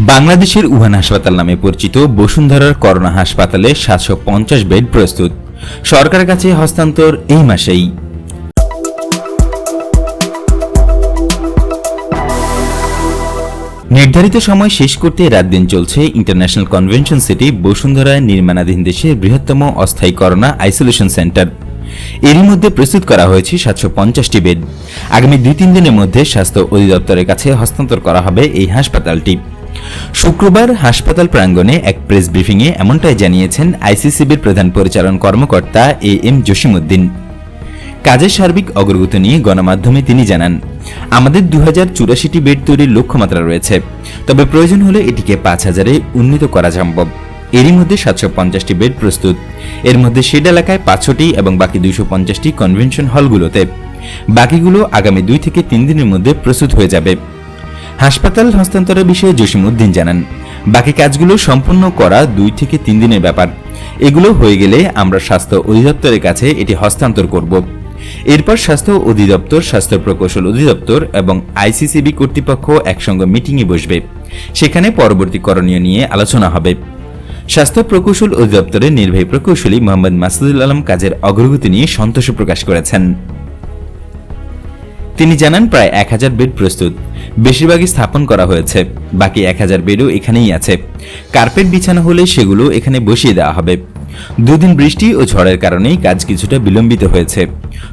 বাংলাদেশের উহান হাসপাতাল নামে পরিচিত বসুন্ধরার করোনা হাসপাতালে সাতশো পঞ্চাশ বেড প্রস্তুত। সরকারের কাছে হস্তান্তর এই মাসেই। নির্ধারিত সময় শেষ করতে রাত দিন চলছে ইন্টারন্যাশনাল কনভেনশন সিটি বসুন্ধরায় নির্মাণাধীন দেশের বৃহত্তম অস্থায়ী করোনা আইসোলেশন সেন্টার। এরই মধ্যে প্রস্তুত করা হয়েছে সাতশো পঞ্চাশটি বেড। আগামী দুই তিন দিনের মধ্যে স্বাস্থ্য অধিদপ্তরের কাছে হস্তান্তর করা হবে এই হাসপাতালটি। শুক্রবার হাসপাতাল প্রাঙ্গণে এক প্রেস ব্রিফিংয়ে এমনটাই জানিয়েছেন আইসিসিবির প্রধান পরিচালন কর্মকর্তা এ এম জসিমউদ্দিন। কাজের সার্বিক অগ্রগতি নিয়ে গণমাধ্যমে তিনি জানান, আমাদের দু হাজার চুরাশিটি বেড তৈরির লক্ষ্যমাত্রা রয়েছে, তবে প্রয়োজন হলে এটিকে পাঁচ হাজারে উন্নীত করা সম্ভব। এরই মধ্যে সাতশো পঞ্চাশটি বেড প্রস্তুত। এর মধ্যে শেড এলাকায় পাঁচশোটি এবং বাকি দুইশো পঞ্চাশটি কনভেনশন হলগুলোতে। বাকিগুলো আগামী দুই থেকে তিন দিনের মধ্যে প্রস্তুত হয়ে যাবে। হাসপাতাল হস্তান্তরের বিষয়ে জসিমউদ্দিন জানান, বাকি কাজগুলো সম্পূর্ণ করা দুই থেকে তিন দিনের ব্যাপার। এগুলো হয়ে গেলে আমরা স্বাস্থ্য অধিদপ্তরের কাছে এটি হস্তান্তর করব। এরপর স্বাস্থ্য অধিদপ্তর, স্বাস্থ্য প্রকৌশল অধিদপ্তর এবং আইসিসিবি কর্তৃপক্ষ একসঙ্গে মিটিংয়ে বসবে। সেখানে পরবর্তী করণীয় নিয়ে আলোচনা হবে। স্বাস্থ্য প্রকৌশল অধিদপ্তরের নির্বাহী প্রকৌশলী মোহাম্মদ মাসুদুল আলম কাজের অগ্রগতি নিয়ে সন্তোষ প্রকাশ করেছেন। তিনি জানান, প্রায় এক হাজার বেড প্রস্তুত। বেশিরভাগই স্থাপন করা হয়েছে। বাকি এক হাজার বেডও এখানেই আছে। কার্পেট বিছানো হলে সেগুলো এখানে বসিয়ে দেওয়া হবে। দুদিন বৃষ্টি ও ঝড়ের কারণেই কাজ কিছুটা বিলম্বিত হয়েছে।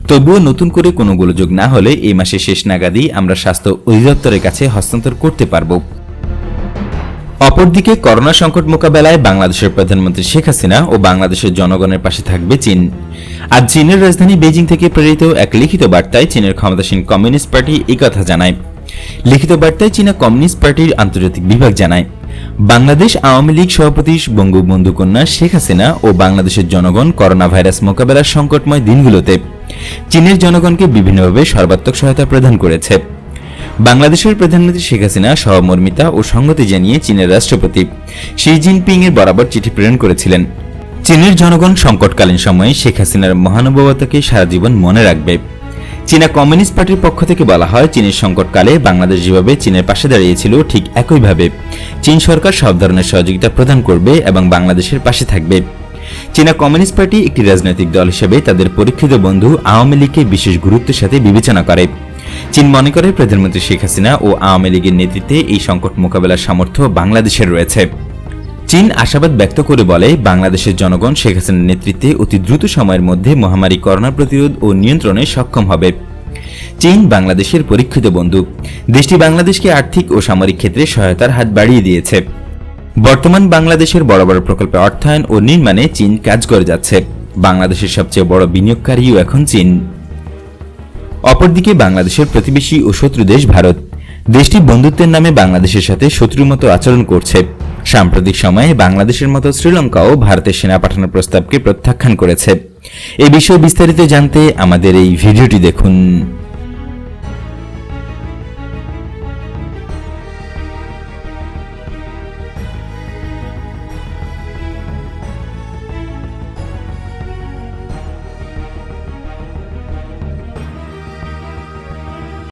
তবুও নতুন করে কোনো গোলযোগ না হলে এই মাসের শেষ নাগাদই আমরা স্বাস্থ্য অধিদপ্তরের কাছে হস্তান্তর করতে পারব। অপরদিকে করোনা সংকট মোকাবেলায় বাংলাদেশের প্রধানমন্ত্রী শেখ হাসিনা ও বাংলাদেশের জনগণের পাশে থাকবে চীন। আজ চীনের রাজধানী বেজিং থেকে প্রেরিত এক লিখিত বার্তায় চীনের ক্ষমতাসীন কমিউনিস্ট পার্টি একথা জানায়। লিখিত বার্তায় চীনা কমিউনিস্ট পার্টির আন্তর্জাতিক বিভাগ জানায়, বাংলাদেশ আওয়ামী লীগ সভাপতি বঙ্গবন্ধু কন্যা শেখ হাসিনা ও বাংলাদেশের জনগণ করোনা ভাইরাস মোকাবেলার সংকটময় দিনগুলোতে চীনের জনগণকে বিভিন্নভাবে সর্বাত্মক সহায়তা প্রদান করেছে। বাংলাদেশের প্রধানমন্ত্রী শেখ হাসিনা সহমর্মিতা ও সংগতি জানিয়ে চীনের রাষ্ট্রপতি শি জিনপিং এর বরাবর চিঠি প্রেরণ করেছিলেন। চীনের জনগণ সংকটকালীন সময়ে শেখ হাসিনার মহানুভবতাকে সারা জীবন মনে রাখবে। চীনা কমিউনিস্ট পার্টির পক্ষ থেকে বলা হয়, চীনের সংকটকালে বাংলাদেশ যেভাবে চীনের পাশে দাঁড়িয়েছিল, ঠিক একইভাবে চীন সরকার সব ধরনের সহযোগিতা প্রদান করবে এবং বাংলাদেশের পাশে থাকবে। চীনা কমিউনিস্ট পার্টি একটি রাজনৈতিক দল হিসেবে তাদের পরীক্ষিত বন্ধু আওয়ামী লীগকে বিশেষ গুরুত্বের সাথে বিবেচনা করে। চীন মনে করে প্রধানমন্ত্রী শেখ হাসিনা ও আওয়ামী লীগের নেতৃত্বে এই সংকট মোকাবেলার সামর্থ্য বাংলাদেশের রয়েছে। চীন আশাবাদ ব্যক্ত করে বলে, বাংলাদেশের জনগণ শেখ হাসিনার নেতৃত্বে অতি দ্রুত সময়ের মধ্যে মহামারী করোনা প্রতিরোধ ও নিয়ন্ত্রণে সক্ষম হবে। চীন বাংলাদেশের পরীক্ষিত বন্ধু। দেশটি বাংলাদেশকে আর্থিক ও সামরিক ক্ষেত্রে সহায়তার হাত বাড়িয়ে দিয়েছে। বর্তমান বাংলাদেশের বড় বড় প্রকল্পে অর্থায়ন ও নির্মাণে চীন কাজ করে যাচ্ছে। বাংলাদেশের সবচেয়ে বড় বিনিয়োগকারীও এখন চীন। অপরদিকে বাংলাদেশের প্রতিবেশী ও শত্রু দেশ ভারত। দেশটি বন্ধুত্বের নামে বাংলাদেশের সাথে শত্রুর মতো আচরণ করছে। সাম্প্রতিক সময়ে বাংলাদেশের মতো শ্রীলঙ্কাও ভারতের সেনা পাঠানোর প্রস্তাবকে প্রত্যাখ্যান করেছে। এ বিষয়ে বিস্তারিত জানতে আমাদের এই ভিডিওটি দেখুন।